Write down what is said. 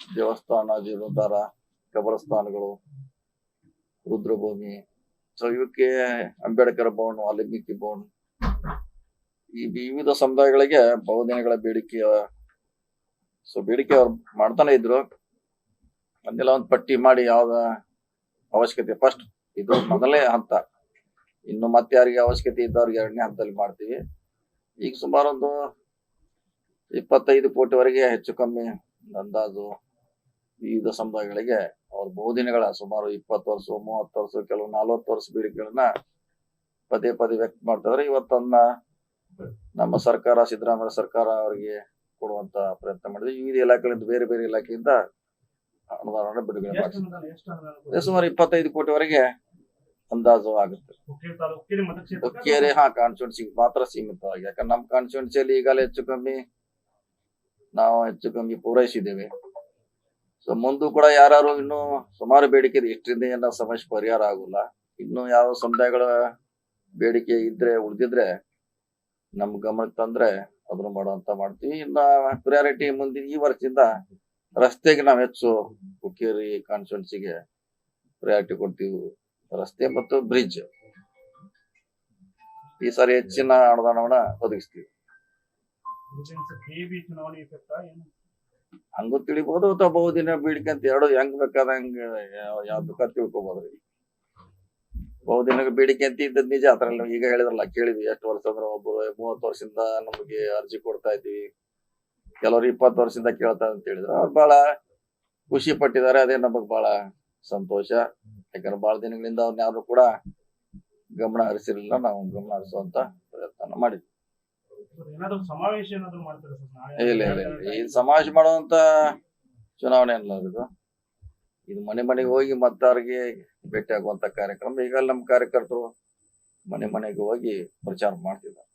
ದೇವಸ್ಥಾನ ಜೀರ್ಣೋದ್ಧಾರ ಕಬರಸ್ಥಾನಗಳು ರುದ್ರಭೂಮಿ. ಸೊ ಇವಕ್ಕೆ ಅಂಬೇಡ್ಕರ್ ಭವನ್, ವಾಲ್ಮೀಕಿ ಭವನ್. ಈ ವಿವಿಧ ಸಮುದಾಯಗಳಿಗೆ ಬಹುದಿನಗಳ ಬೇಡಿಕೆಯ ಸೊ ಬೇಡಿಕೆ ಅವ್ರು ಮಾಡ್ತಾನೆ ಇದ್ರು. ಅದನ್ನೆಲ್ಲ ಒಂದು ಪಟ್ಟಿ ಮಾಡಿ ಯಾವ್ದ ಅವಶ್ಯಕತೆ ಫಸ್ಟ್ ಇದು ಮೊದಲೇ ಹಂತ. ಇನ್ನು ಮತ್ತೆ ಯಾರಿಗೆ ಅವಶ್ಯಕತೆ ಇದ್ದವ್ರಿಗೆ ಎರಡನೇ ಹಂತದಲ್ಲಿ ಮಾಡ್ತೀವಿ. ಈಗ ಸುಮಾರು ಒಂದು ಇಪ್ಪತ್ತೈದು ಕೋಟಿವರೆಗೆ ಹೆಚ್ಚು ಕಮ್ಮಿ ಅಂದಾಜು. ವಿವಿಧ ಸಮುದಾಯಗಳಿಗೆ ಅವ್ರ ಬಹುದಿನಗಳ ಸುಮಾರು ಇಪ್ಪತ್ತು ವರ್ಷ ಮೂವತ್ತು ವರ್ಷ ಕೆಲವು ನಲವತ್ತು ವರ್ಷ ಬೇಡಿಕೆಗಳನ್ನ ಪದೇ ಪದೇ ವ್ಯಕ್ತ ಮಾಡ್ತಾರೆ ಇವತ್ತನ್ನ ನಮ್ಮ ಸರ್ಕಾರ ಸಿದ್ದರಾಮಯ್ಯ ಸರ್ಕಾರ ಅವರಿಗೆ ಕೊಡುವಂತ ಪ್ರಯತ್ನ ಮಾಡಿದ್ವಿ ವಿವಿಧ ಇಲಾಖೆಗಳಿಂದ ಬೇರೆ ಬೇರೆ ಇಲಾಖೆಯಿಂದ ಅನುದಾನ ಬಿಡುಗಡೆ ಇದು ಸುಮಾರು ಇಪ್ಪತ್ತೈದು ಕೋಟಿವರೆಗೆ ಅಂದಾಜು ಆಗುತ್ತೆ. ಹುಕ್ಕೇರಿ ಹಾ ಕಾನ್ಸ್ಟಿಟ್ಯೂನ್ಸಿ ಮಾತ್ರ ಸೀಮಿತವಾಗಿ. ಯಾಕಂದ್ರೆ ನಮ್ಮ ಕಾನ್ಸ್ಟಿಟ್ಯೂನ್ಸಿಯಲ್ಲಿ ಈಗಲೇ ಹೆಚ್ಚು ಕಮ್ಮಿ ನಾವು ಹೆಚ್ಚು ಕಮ್ಮಿ ಪೂರೈಸಿದ್ದೇವೆ. ಮುಂದೂ ಕೂಡ ಯಾರು ಇನ್ನು ಸುಮಾರು ಬೇಡಿಕೆ ಇದೆ ಇಷ್ಟರಿಂದ ಏನೋ ಸಮಸ್ಯೆ ಪರಿಹಾರ ಆಗುಲ್ಲ. ಇನ್ನು ಯಾವ ಸಮುದಾಯಗಳ ಬೇಡಿಕೆ ಇದ್ರೆ, ಉಳಿದಿದ್ರೆ ನಮ್ ಗಮನಕ್ಕೆ ತಂದ್ರೆ ಅದನ್ನ ಮಾಡುವಂತ ಮಾಡ್ತೀವಿ. ಇನ್ನ ಪ್ರಿಯಾರಿಟಿ ಮುಂದಿನ ಈ ವರ್ಷದಿಂದ ರಸ್ತೆಗೆ ನಾವು ಹೆಚ್ಚು ಹುಕ್ಕೇರಿ ಕಾನ್ಸ್ಟಿಟ್ಯೂನ್ಸಿಗೆ ಪ್ರಿಯಾರಿಟಿ ಕೊಡ್ತೀವಿ. ರಸ್ತೆ ಮತ್ತು ಬ್ರಿಡ್ಜ್ ಈ ಸಾರಿ ಹೆಚ್ಚಿನ ಅನುದಾನವನ್ನ ಒದಗಿಸ್ತೀವಿ ಕೆಬಿ ಚುನಾವಣೆ ಇಫೆಕ್ಟ್ ಏನು ಹಂಗೂ ತಿಳಿಬಹುದು ಅಥವಾ ಬಹುದಿನ ಬೇಡಿಕೆ ಎರಡು ಹೆಂಗ್ ಬೇಕಾದ ಹಂಗ ಯಾವ್ದು ಬೇಕಾದ ತಿಳ್ಕೊಬೋದ್ರಿ. ಬಹುದಿನ ಬೇಡಿಕೆ ಅಂತ ಇದ್ದದ್ ನಿಜ ಅದ್ರಲ್ಲಿ ಈಗ ಹೇಳಿದ್ರಲ್ಲ, ಕೇಳಿದ್ವಿ ಎಷ್ಟು ವರ್ಷ ಅಂದ್ರೆ ಒಬ್ರು ಮೂವತ್ತು ವರ್ಷದಿಂದ ನಮಗೆ ಅರ್ಜಿ ಕೊಡ್ತಾ ಇದ್ವಿ. ಕೆಲವರು ಇಪ್ಪತ್ತು ವರ್ಷದಿಂದ ಕೇಳ್ತಾ ಅಂತ ಹೇಳಿದ್ರು. ಅವ್ರು ಬಹಳ ಖುಷಿ ಪಟ್ಟಿದ್ದಾರೆ, ಅದೇ ನಮಗ್ ಬಹಳ ಸಂತೋಷ. ಯಾಕಂದ್ರೆ ಬಹಳ ದಿನಗಳಿಂದ ಅವ್ರನ್ನ ಯಾರು ಕೂಡ ಗಮನ ಹರಿಸಿರ್ಲಿಲ್ಲ, ನಾವು ಗಮನ ಹರಿಸುವಂತ ಪ್ರಯತ್ನ ಮಾಡಿದ್ವಿ. ಇಲ್ಲ ಇಲ್ಲ ಇಲ್ಲ ಈ ಸಮಾವೇಶ ಮಾಡುವಂತ ಚುನಾವಣೆ ಅಲ್ಲ ಇದು ಇದು ಮನೆ ಮನೆಗೆ ಹೋಗಿ ಮತದಾರರಿಗೆ ಭೇಟಿ ಆಗುವಂತ ಕಾರ್ಯಕ್ರಮ ಈಗ ನಮ್ಮ ಕಾರ್ಯಕರ್ತರು ಮನೆ ಮನೆಗೆ ಹೋಗಿ ಪ್ರಚಾರ ಮಾಡ್ತಿದ್ದಾರೆ